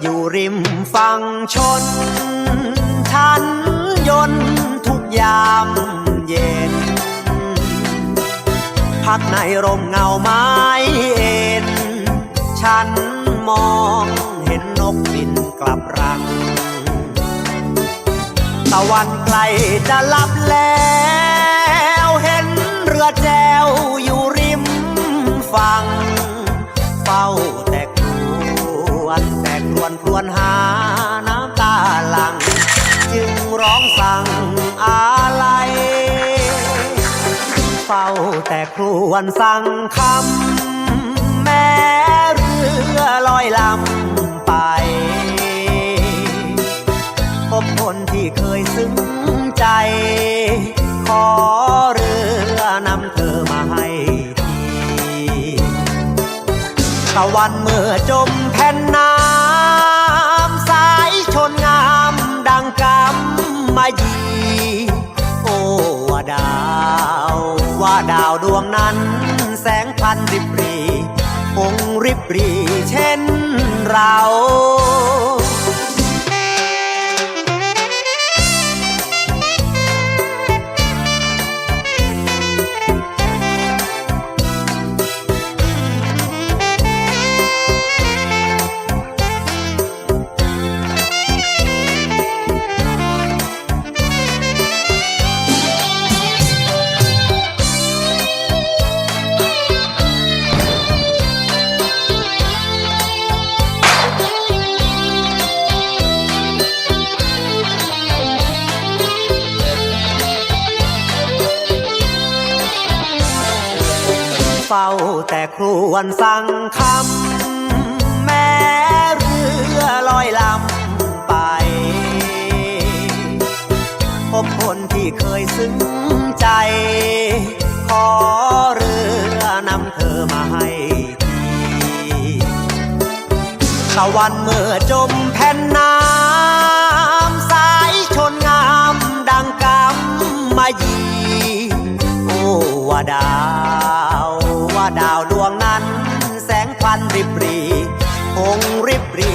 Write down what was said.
อยู่ริมฟังชน ฉันยนทุกยามเย็น พักในร่มเงาไม้เอ็น ฉันมองเห็นนกบินกลับรัง ตะวันไกลจะลับแล้ว วนครวนหาน้ำตาหลัง จึงร้องสั่งอะไรเฝ้าแต่ครวนสั่งคำแม้เรือลอยลำไปพบคนที่เคยซึ้งใจ ขอเรือนำเธอมาให้ทีตะวันเมื่อจมแผ่น ยี โอ้ว่าดาว ว่าดาวดวงนั้น แสงพันริบรีคงริบรีเช่นเรา เฝ้าแต่ครวนสั่งคำแม้เรือลอยลำไป พบคนที่เคยซึ้งใจ ขอเรือนำเธอมาให้ทีตะวันเมื่อจมแผ่นน้ำสายชนงามดังกำมายีโอว่าดา ว่าดาวดวงนั้น แสงควันริบรี คงริบรี